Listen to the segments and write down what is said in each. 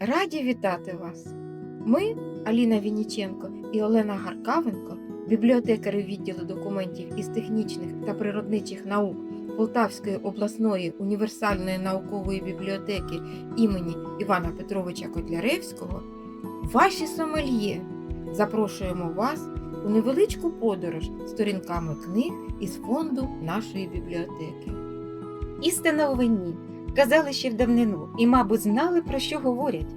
Раді вітати вас! Ми, Аліна Вініченко і Олена Гаркавенко, бібліотекари відділу документів із технічних та природничих наук Полтавської обласної універсальної наукової бібліотеки імені Івана Петровича Котляревського, ваші сомельє запрошуємо вас у невеличку подорож сторінками книг із фонду нашої бібліотеки. Істина у вині. Казали ще в давнину і, мабуть, знали, про що говорять.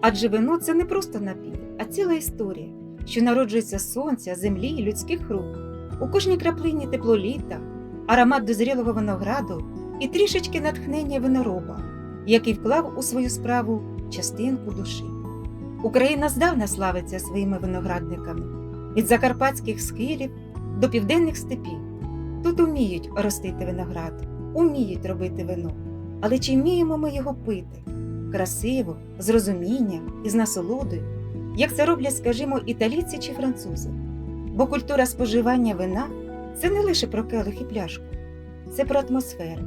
Адже вино це не просто напій, а ціла історія, що народжується сонця, землі і людських рук. У кожній краплині тепло літа, аромат дозрілого винограду і трішечки натхнення винороба, який вклав у свою справу частинку душі. Україна здавна славиться своїми виноградниками від закарпатських схилів до південних степів. Тут уміють ростити виноград, уміють робити вино. Але чи вміємо ми його пити? Красиво, з розумінням і з насолодою, як це роблять, скажімо, італійці чи французи. Бо культура споживання вина це не лише про келих і пляшку, це про атмосферу,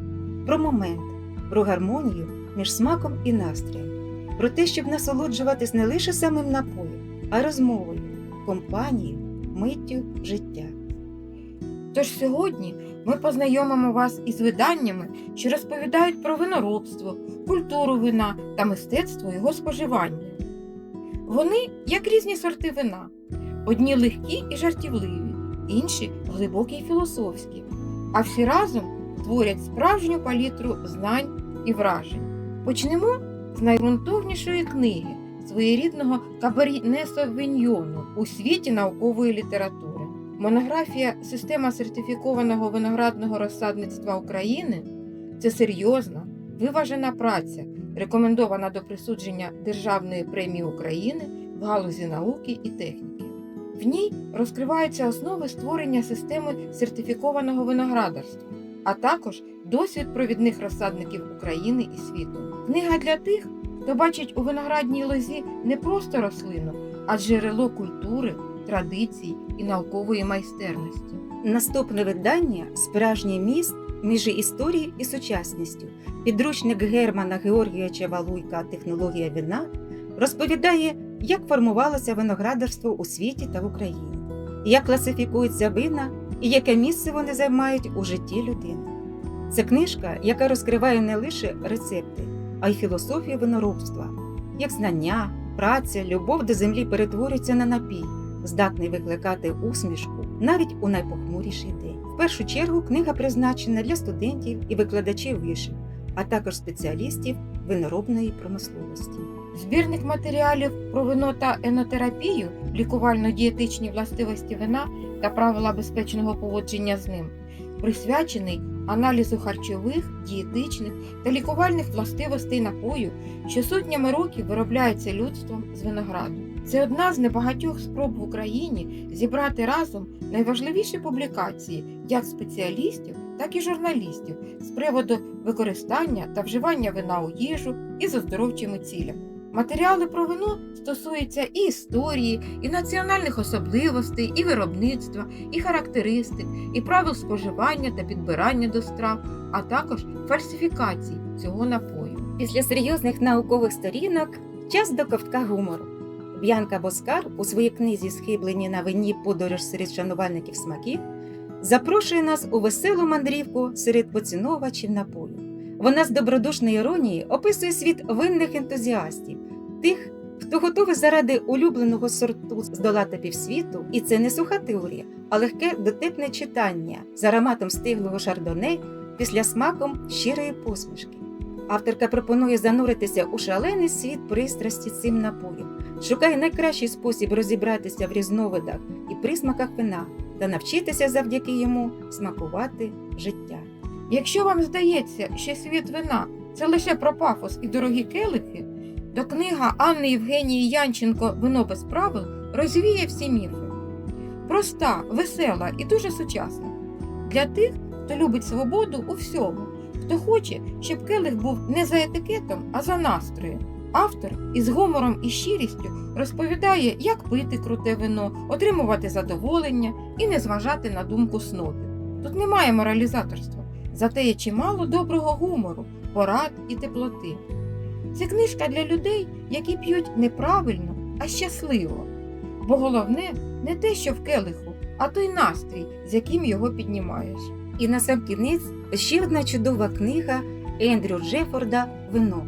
про момент, про гармонію між смаком і настроєм, про те, щоб насолоджуватись не лише самим напоєм, а розмовою, компанією, миттю життя. Тож сьогодні ми познайомимо вас із виданнями, що розповідають про виноробство, культуру вина та мистецтво його споживання. Вони як різні сорти вина, одні легкі і жартівливі, інші глибокі й філософські, а всі разом творять справжню палітру знань і вражень. Почнемо з найґрунтовнішої книги своєрідного Кабаріне Совіньйону у світі наукової літератури. Монографія Система сертифікованого виноградного розсадництва України це серйозна, виважена праця, рекомендована до присудження Державної премії України в галузі науки і техніки. В ній розкриваються основи створення системи сертифікованого виноградарства, а також досвід провідних розсадників України і світу. Книга для тих, хто бачить у виноградній лозі не просто рослину, а джерело культури, традицій і наукової майстерності. Наступне видання справжній міст між історією і сучасністю. Підручник Германа Георгійовича Валуйка Технологія вина розповідає, як формувалося виноградарство у світі та в Україні, як класифікуються вина і яке місце вони займають у житті людини. Це книжка, яка розкриває не лише рецепти, а й філософію виноробства, як знання, праця, любов до землі перетворюються на напій здатний викликати усмішку навіть у найпохмуріший день. В першу чергу книга призначена для студентів і викладачів вишів, а також спеціалістів виноробної промисловості. Збірник матеріалів про вино та енотерапію, лікувально-дієтичні властивості вина та правила безпечного поводження з ним, присвячений аналізу харчових, дієтичних та лікувальних властивостей напою, що сотнями років виробляється людством з винограду. Це одна з небагатьох спроб в Україні зібрати разом найважливіші публікації як спеціалістів, так і журналістів з приводу використання та вживання вина у їжу і з оздоровчими цілями. Матеріали про вино стосуються і історії, і національних особливостей, і виробництва, і характеристик, і правил споживання та підбирання до страв, а також фальсифікацій цього напою. Після серйозних наукових сторінок час до ковтка гумору. Б'янка Боскар у своїй книзі Схиблені на вині подорож серед шанувальників смаків запрошує нас у веселу мандрівку серед поціновувачів напою. Вона з добродушної іронії описує світ винних ентузіастів, тих, хто готовий заради улюбленого сорту здолати півсвіту, і це не суха теорія, а легке дотепне читання з ароматом стиглого шардоне після смаком щирої посмішки. Авторка пропонує зануритися у шалений світ пристрасті цим напоєм, шукає найкращий спосіб розібратися в різновидах і присмаках вина та навчитися завдяки йому смакувати життя. Якщо вам здається, що світ вина це лише про пафос і дорогі келихи, то книга Анни Євгенії Янченко Вино без правил розвіє всі міфи. Проста, весела і дуже сучасна. Для тих, хто любить свободу у всьому, хто хоче, щоб келих був не за етикетом, а за настроєм. Автор із гумором і щирістю розповідає, як пити круте вино, отримувати задоволення і не зважати на думку снобів. Тут немає моралізаторства, зате є чимало доброго гумору, порад і теплоти. Це книжка для людей, які п'ють неправильно, а щасливо. Бо головне не те, що в келиху, а той настрій, з яким його піднімаєш. І на сам кінець ще одна чудова книга Ендрю Джефорда Вино.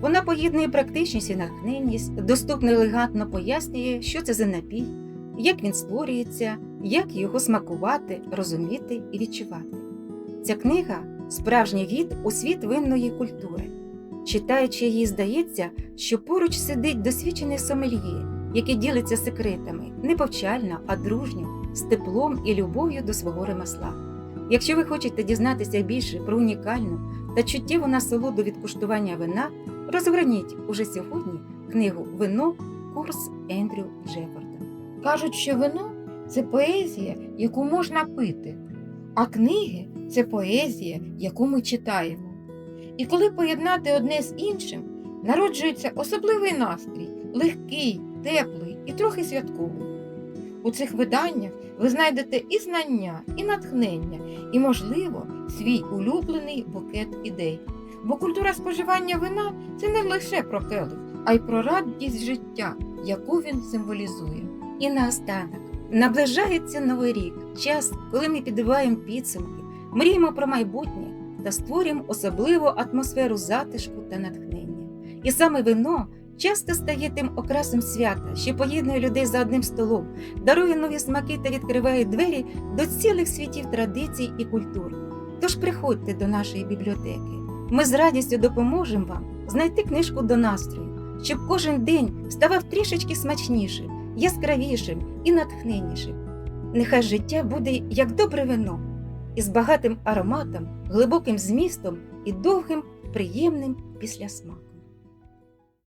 Вона поєднує практичність і натхненність, доступно елегантно пояснює, що це за напій, як він створюється, як його смакувати, розуміти і відчувати. Ця книга справжній від у світ винної культури. Читаючи її, здається, що поруч сидить досвідчений сомельє, який ділиться секретами не повчально, а дружньо, з теплом і любов'ю до свого ремесла. Якщо ви хочете дізнатися більше про унікальну та чуттєву насолоду від куштування вина, розгорніть уже сьогодні книгу Вино курс Ендрю Джефорда. Кажуть, що вино це поезія, яку можна пити, а книги це поезія, яку ми читаємо. І коли поєднати одне з іншим, народжується особливий настрій, легкий, теплий і трохи святковий. У цих виданнях ви знайдете і знання, і натхнення, і, можливо, свій улюблений букет ідей. Бо культура споживання вина це не лише про келих, а й про радість життя, яку він символізує. І наостанок наближається новий рік, час, коли ми підбиваємо підсумки, мріємо про майбутнє та створюємо особливу атмосферу затишку та натхнення. І саме вино часто стає тим окрасом свята, що поєднує людей за одним столом, дарує нові смаки та відкриває двері до цілих світів традицій і культур. Тож приходьте до нашої бібліотеки. Ми з радістю допоможемо вам знайти книжку до настрою, щоб кожен день ставав трішечки смачнішим, яскравішим і натхненнішим. Нехай життя буде як добре вино, із багатим ароматом, глибоким змістом і довгим, приємним післясмаком.